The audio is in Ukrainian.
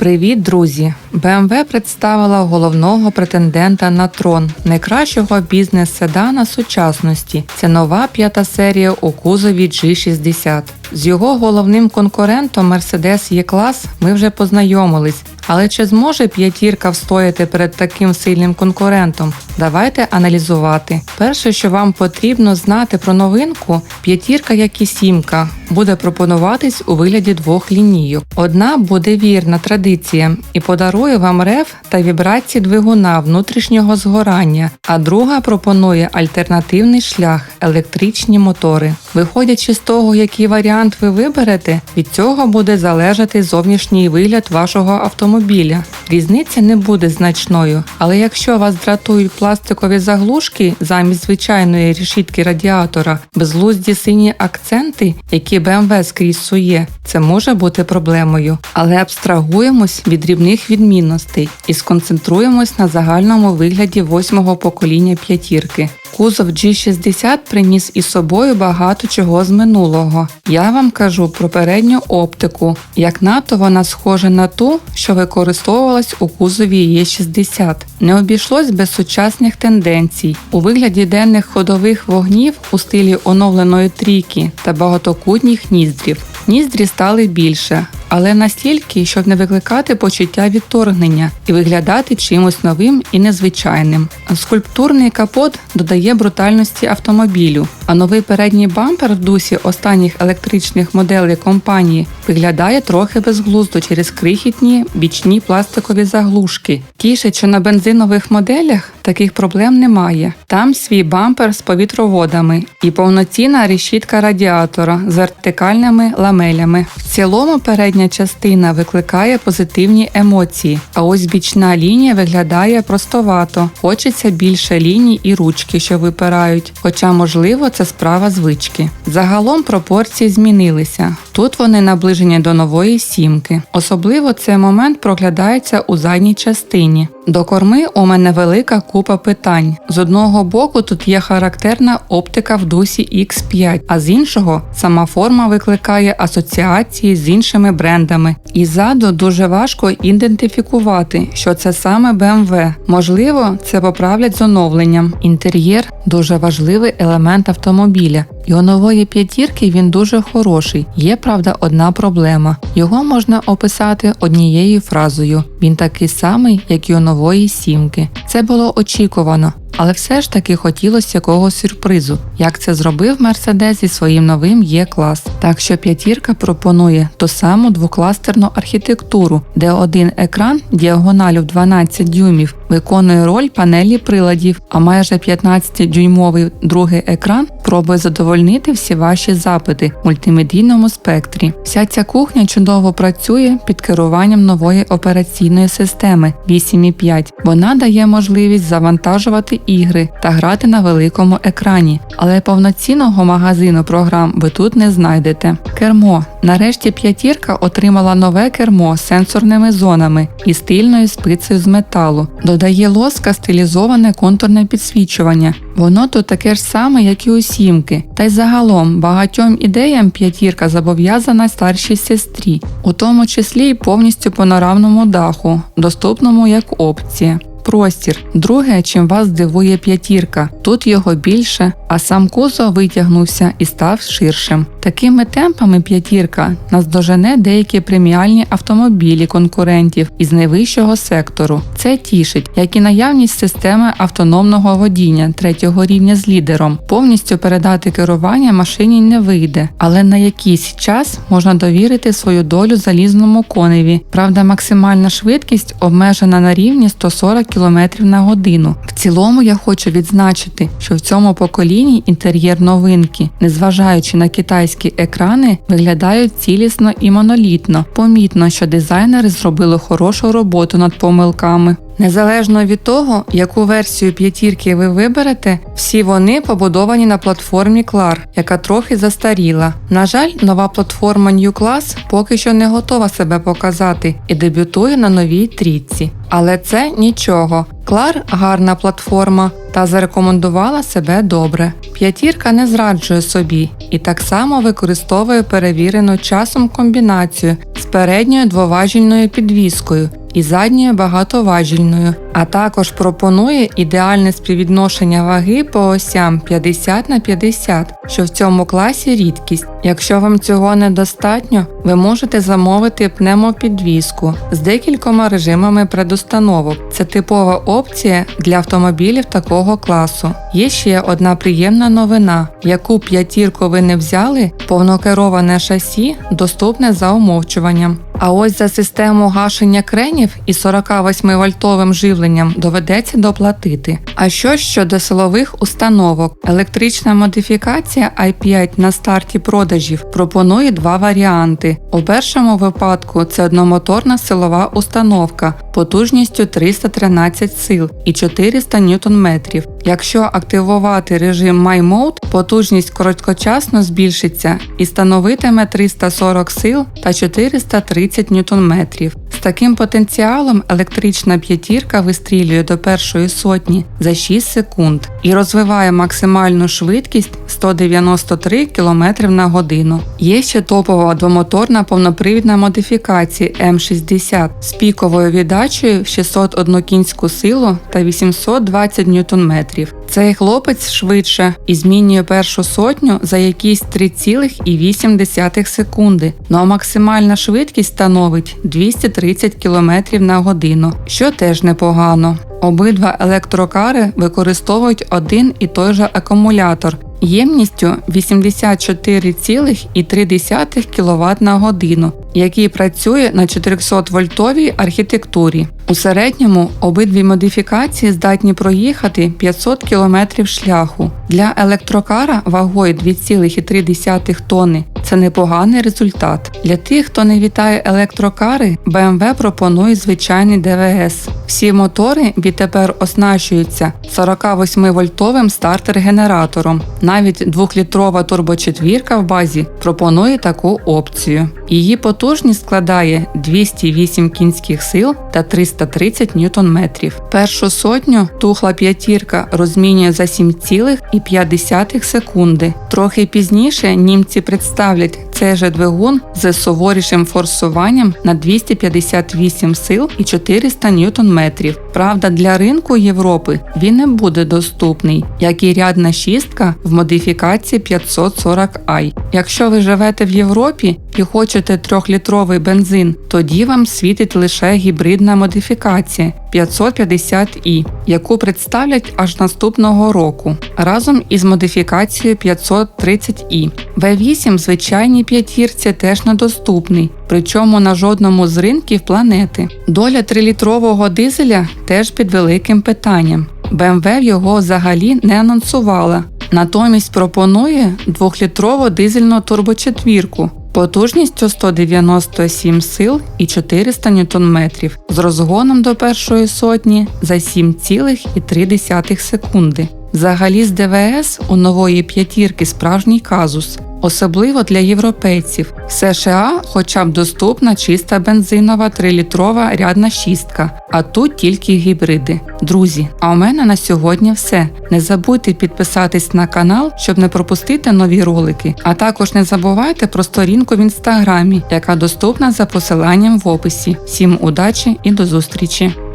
Привіт, друзі! BMW представила головного претендента на трон найкращого бізнес-седана сучасності. Це нова п'ята серія у кузові G60. З його головним конкурентом Mercedes E-Class ми вже познайомились. Але чи зможе п'ятірка встояти перед таким сильним конкурентом? Давайте аналізувати. Перше, що вам потрібно знати про новинку, п'ятірка, як і сімка, буде пропонуватись у вигляді двох лінійок. Одна буде вірна традиціям і подарує вам рев та вібрації двигуна внутрішнього згорання, а друга пропонує альтернативний шлях електричні мотори. Виходячи з того, який варіант ви виберете, від цього буде залежати зовнішній вигляд вашого автомобіля. Різниця не буде значною, але якщо вас дратують пластикові заглушки замість звичайної решітки радіатора, безглузді сині акценти, які BMW скрізь сує, це може бути проблемою. Але абстрагуємось від дрібних відмінностей і сконцентруємось на загальному вигляді восьмого покоління п'ятірки. Кузов G60 приніс із собою багато чого з минулого. Я вам кажу про передню оптику, як надто вона схожа на ту, що використовувалась у кузові Е60. Не обійшлось без сучасних тенденцій у вигляді денних ходових вогнів у стилі оновленої трійки та багатокутніх ніздрів. Ніздрі стали більше, але настільки, щоб не викликати почуття відторгнення і виглядати чимось новим і незвичайним. Скульптурний капот додає брутальності автомобілю, а новий передній бампер в дусі останніх електричних моделей компанії виглядає трохи безглуздо через крихітні бічні пластикові заглушки. Тішить, що на бензинових моделях таких проблем немає. Там свій бампер з повітроводами і повноцінна решітка радіатора з вертикальними ламелями. В цілому передня частина викликає позитивні емоції, а ось бічна лінія виглядає простовато. Хочеться більше ліній і ручки, що випирають, хоча, можливо, це справа звички. Загалом пропорції змінилися. Тут вони наближені до нової сімки. Особливо цей момент проглядається у задній частині. До корми у мене велика купа питань. З одного боку тут є характерна оптика в дусі X5, а з іншого сама форма викликає асоціації з іншими брендами. І ззаду дуже важко ідентифікувати, що це саме BMW. Можливо, це поправлять з оновленням. Інтер'єр дуже важливий елемент автомобіля. І у нової п'ятірки він дуже хороший. Є правда одна проблема. Його можна описати однією фразою. Він такий самий, як і у нової сімки. Це було очікувано. Але все ж таки хотілося якогось сюрпризу, як це зробив Мерседес зі своїм новим Є-клас. Так що п'ятірка пропонує ту саму двокластерну архітектуру, де один екран діагоналю в 12 дюймів виконує роль панелі приладів, а майже 15-дюймовий другий екран пробує задовольнити всі ваші запити в мультимедійному спектрі. Вся ця кухня чудово працює під керуванням нової операційної системи 8.5. Вона дає можливість завантажувати ігри та грати на великому екрані, але повноцінного магазину програм ви тут не знайдете. Кермо. Нарешті п'ятірка отримала нове кермо з сенсорними зонами і стильною спицею з металу. Додає лоска стилізоване контурне підсвічування. Воно тут таке ж саме, як і у сімки. Та й загалом багатьом ідеям п'ятірка зобов'язана старшій сестрі, у тому числі й повністю панорамному даху, доступному як опція. Простір. Друге, чим вас здивує п'ятірка. Тут його більше, а сам косо витягнувся і став ширшим. Такими темпами п'ятірка наздожене деякі преміальні автомобілі конкурентів із найвищого сектору. Це тішить, як і наявність системи автономного водіння третього рівня з лідером. Повністю передати керування машині не вийде, але на якийсь час можна довірити свою долю залізному коневі. Правда, максимальна швидкість обмежена на рівні 140 км на годину. В цілому я хочу відзначити, що в цьому поколінні інтер'єр новинки, незважаючи на китайські екрани, виглядають цілісно і монолітно. Помітно, що дизайнери зробили хорошу роботу над помилками. Незалежно від того, яку версію п'ятірки ви виберете, всі вони побудовані на платформі CLAR, яка трохи застаріла. На жаль, нова платформа New Class поки що не готова себе показати і дебютує на новій трійці. Але це нічого. Клар гарна платформа та зарекомендувала себе добре. П'ятірка не зраджує собі і так само використовує перевірену часом комбінацію з передньою двоважільною підвіскою і задньою багатоважільною, а також пропонує ідеальне співвідношення ваги по осям 50 на 50, що в цьому класі рідкість. Якщо вам цього недостатньо, ви можете замовити пневмопідвіску з декількома режимами предустановок. Це типова опція для автомобілів такого класу. Є ще одна приємна новина, яку п'ятірку ви не взяли, повнокероване шасі доступне за умовчуванням. А ось за систему гашення кренів із 48 вольтовим живленням доведеться доплатити. А що щодо силових установок? Електрична модифікація i5 на старті продажів пропонує два варіанти. У першому випадку це одномоторна силова установка потужністю 313 сил і 400 Нм. Якщо активувати режим My Mode, потужність короткочасно збільшиться і становитиме 340 сил та 430 Нм. З таким потенціалом електрична п'ятірка вистрілює до першої сотні за 6 секунд і розвиває максимальну швидкість 193 км на годину. Є ще топова двомоторна повнопривідна модифікація М60 з піковою віддачею в 601 кінську силу та 820 Нм. Цей хлопець швидше і змінює першу сотню за якісь 3,8 секунди, ну а максимальна швидкість становить 230 км на годину, що теж непогано. Обидва електрокари використовують один і той же акумулятор ємністю 84,3 кВт на годину, який працює на 400 вольтовій архітектурі. У середньому обидві модифікації здатні проїхати 500 км шляху. Для електрокара вагою 2,3 тонни це непоганий результат. Для тих, хто не вітає електрокари, BMW пропонує звичайний ДВС. Всі мотори відтепер оснащуються 48 вольтовим стартер-генератором. Навіть 2-літрова турбочетвірка в базі пропонує таку опцію. Її потужність складає 208 кінських сил та 330 ньютон-метрів. Першу сотню тухла п'ятірка розмінює за 7,5 секунди. Трохи пізніше німці представлять цей же двигун з суворішим форсуванням на 258 сил і 400 ньютон-метрів. Правда, для ринку Європи він не буде доступний, як і рядна шістка в модифікації 540i. Якщо ви живете в Європі і хочете 3-літровий бензин, тоді вам світить лише гібридна модифікація 550i, яку представлять аж наступного року разом із модифікацією 530i. V8 звичайній п'ятірці теж недоступний, причому на жодному з ринків планети. Доля 3-літрового дизеля теж під великим питанням. BMW його взагалі не анонсувала, натомість пропонує 2-літрову дизельну турбочетвірку потужністю 197 сил і 400 Нм з розгоном до першої сотні за 7,3 секунди. Взагалі з ДВС у нової п'ятірки справжній казус, особливо для європейців. В США хоча б доступна чиста бензинова 3-літрова рядна шістка, а тут тільки гібриди. Друзі, а у мене на сьогодні все. Не забудьте підписатись на канал, щоб не пропустити нові ролики. А також не забувайте про сторінку в інстаграмі, яка доступна за посиланням в описі. Всім удачі і до зустрічі!